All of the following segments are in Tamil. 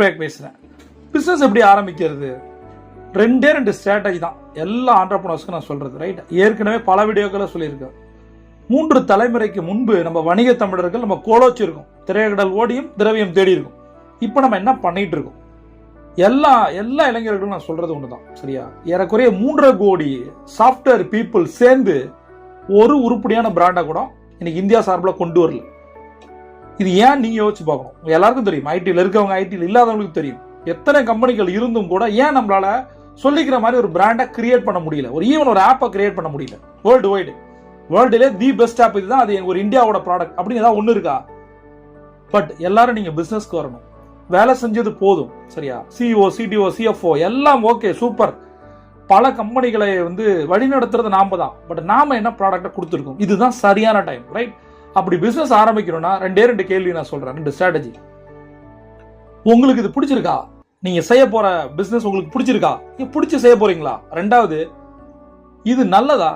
பேக் பேசுகிறேன் பிஸ்னஸ் எப்படி ஆரம்பிக்கிறது? ரெண்டே ரெண்டு ஸ்ட்ராட்டஜி தான். எல்லா ஆண்டர்பனர்ஸ்க்கும் நான் சொல்கிறது ரைட் ஏற்கனவே பல வீடியோக்களை சொல்லியிருக்கேன். மூன்று தலைமுறைக்கு முன்பு நம்ம வணிக தமிழர்கள் நம்ம கோலோச்சிருக்கோம் திரையகடல் ஓடியும் திரவியம் தேடி இருக்கும். இப்போ நம்ம என்ன பண்ணிட்டு இருக்கோம்? எல்லா எல்லா இளைஞர்களும் நான் சொல்றது தான் சரியா? ஏறக்குறைய மூன்றரை கோடி சாஃப்ட்வேர் பீப்புள் சேர்ந்து ஒரு உருப்படியான பிராண்டை கூட இன்னைக்கு இந்தியா சார்பில் கொண்டு வரல. இது ஏன் நீங்க யோசிச்சு பார்க்கணும்? எல்லாருக்கும் தெரியும். ஐடியில் இருக்கவங்க ஐடியில் இல்லாதவங்களுக்கு தெரியும். எத்தனை கம்பெனிகள் இருந்தும் கூட ஏன் நம்மளால சொல்லிக்கிற மாதிரி ஒரு பிராண்டை கிரியேட் பண்ண முடியல? ஒரு ஈவன் ஒரு ஆப்பை கிரியேட் பண்ண முடியல. வேர்ல்டு வைடு வேர்ல்டுலே தி பெஸ்ட் ஆப் இதுதான். அது ஒரு இந்தியாவோட ப்ராடக்ட் அப்படின்னு ஏதாவது ஒன்று இருக்கா? பட் எல்லாரும் நீங்க பிசினஸ்க்கு வரணும். வேலை செஞ்சது போதும். சரியா? சிஇஓ சிடிஓ சிஎஃப்ஓ எல்லாம் ஓகே சூப்பர் பல கம்பெனிகளை வந்து வழிநடத்துறது நாம தான். பட் நாம என்ன ப்ராடக்ட்டை கொடுத்துருக்கோம்? இதுதான் சரியான டைம் ரைட் அப்படி பிசினஸ் ஆரம்பிக்கணும்னா ரெண்டே ரெண்டு கேள்வி நான் சொல்றேன். ரெண்டு ஸ்ட்ராட்டஜி உங்களுக்கு இது பிடிச்சிருக்கா? நீங்க செய்ய போற பிசினஸ் உங்களுக்கு பிடிச்சிருக்கா? நீங்க பிடிச்சி செய்ய போறீங்களா? ரெண்டாவது இது நல்லதா?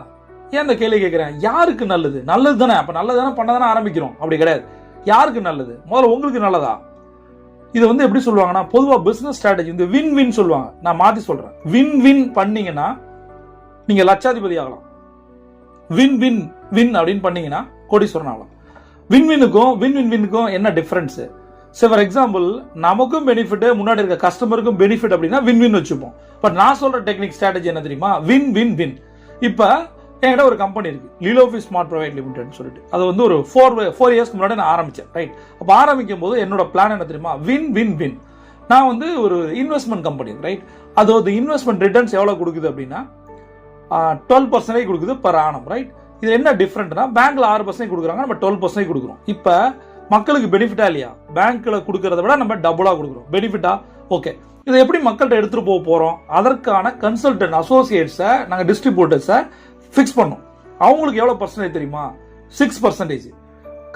ஏன் இந்த கேள்வி கேட்கிறேன்? யாருக்கு நல்லது? நல்லது தானே. அப்ப நல்லது தானே பண்ண தானே ஆரம்பிக்கிறோம். அப்படி கிடையாது. யாருக்கு நல்லது? முதல்ல உங்களுக்கு நல்லதா? இது வந்து எப்படி சொல்லுவாங்கன்னா பொதுவாக பிசினஸ் ஸ்ட்ராட்டஜி இந்த வின் வின் சொல்லுவாங்க. நான் மாத்தி சொல்றேன். வின் வின் பண்ணீங்கன்னா நீங்க லட்சாதிபதி ஆகலாம். வின் வின் வின் அப்படின்னு பண்ணீங்கன்னா கோடீஸ்வரன் ஆகலாம். வின்வினுக்கும் வின் வின் வின்னுக்கும் என்ன டிஃபரன்ஸ் ஃபார் எக்ஸாம்பிள் நமக்கும் பெனிஃபிட் முன்னாடி இருக்க கஸ்டமருக்கும் பெனிஃபிட் அப்படின்னா வின் வின் வச்சுப்போம். பட் நான் சொல்கிற டெக்னிக் ஸ்ட்ராட்டஜி என்ன தெரியுமா? வின் வின் வின் இப்போ என்கிட்ட ஒரு கம்பெனி இருக்கு. லீலோஃபி ஸ்மார்ட் ப்ரொவைட் லிமிடெட்னு சொல்லிட்டு. அது வந்து ஒரு ஃபோர் ஃபோர் இயர்ஸ்க்கு முன்னாடி நான் ஆரம்பித்தேன் ரைட் அப்போ ஆரம்பிக்கும் போது என்னோட பிளான் என்ன தெரியுமா? வின் வின் வின் நான் வந்து ஒரு இன்வெஸ்ட்மெண்ட் கம்பெனி ரைட் அது ஒரு இன்வெஸ்ட்மெண்ட் ரிட்டர்ன்ஸ் எவ்வளோ கொடுக்குது அப்படின்னா டுவெல் பர்சன்டேஜ் கொடுக்குது பர் ஆனம் ரைட் இது என்ன டிஃப்ரெண்ட்னா பேங்க்ல ஆறு பர்சன்ட் கொடுக்குறாங்க நம்ம டுவெல் பர்சன்ட் கொடுக்குறோம். இப்போ மக்களுக்கு பெனிஃபிட்டா இல்லையா? பேங்க்ல கொடுக்கறத விட நம்ம டபுளா கொடுக்குறோம். பெனிஃபிட்டா ஓகே இதை எப்படி மக்கள்கிட்ட எடுத்துட்டு போக போறோம்? அதற்கான கன்சல்டன்ட் அசோசியேட்ஸை நாங்கள் டிஸ்ட்ரிபியூட்டர்ஸை ஃபிக்ஸ் பண்ணோம். அவங்களுக்கு எவ்வளோ பர்சன்டேஜ் தெரியுமா? சிக்ஸ் பர்சன்டேஜ்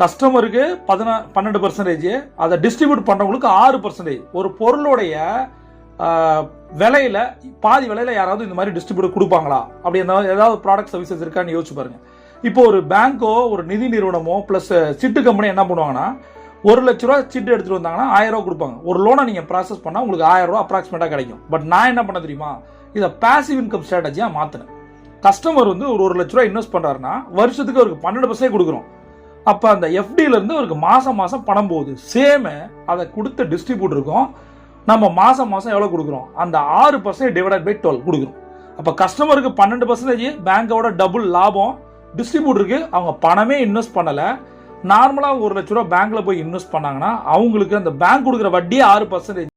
கஸ்டமருக்கு பதினா பன்னெண்டு பர்சன்டேஜ் அதை டிஸ்ட்ரிபியூட் பண்ணுறவங்களுக்கு ஆறு பர்சன்டேஜ் ஒரு பொருளுடைய விலையில பாதி விலையில யாராவது இந்த மாதிரி டிஸ்ட்ரிபியூட் கொடுப்பாங்களா? அப்படி அந்த ஏதாவது ப்ராடக்ட் சர்வீசஸ் இருக்கான்னு யோசிச்சு பாருங்க. இப்போ ஒரு பேங்கோ ஒரு நிதி நிறுவனமோ ப்ளஸ் சிட்டு கம்பெனி என்ன பண்ணுவாங்கன்னா ஒரு லட்ச ரூபா சிட்டு எடுத்துட்டு வந்தாங்கன்னா ஆயிரம் ரூபா கொடுப்பாங்க. ஒரு லோனை நீங்கள் ப்ராசஸ் பண்ணால் உங்களுக்கு ஆயிரம் ரூபா கிடைக்கும். பட் நான் என்ன பண்ண தெரியுமா? இதை பாசிவ் இன்கம் ஸ்ட்ராட்டஜியாக மாற்றினேன் கஸ்டமர் வந்து ஒரு ஒரு லட்ச ரூபா இன்வெஸ்ட் பண்ணுறாருன்னா வருஷத்துக்கு அவருக்கு பன்னெண்டு பர்சன்ட் கொடுக்குறோம். அப்போ அந்த எஃப்டியிலேருந்து இருந்து அவருக்கு மாதம் மாதம் பணம் போகுது. சேமு அதை கொடுத்த டிஸ்ட்ரிபியூட்டருக்கும் நம்ம மாதம் மாதம் எவ்வளோ கொடுக்குறோம்? அந்த ஆறு பர்சன்ட் டிவைட் பை டுவெல் கொடுக்குறோம். அப்போ கஸ்டமருக்கு பன்னெண்டு பர்சன்டேஜ் பேங்கோட டபுள் லாபம். டிஸ்ட்ரிபியூட்டருக்கு அவங்க பணமே இன்வெஸ்ட் பண்ணல. நார்மலா ஒரு லட்ச ரூபா பேங்க்ல போய் இன்வெஸ்ட் பண்ணாங்கன்னா அவங்களுக்கு அந்த பேங்க் கொடுக்குற வட்டியே ஆறு பர்சன்டேஜ்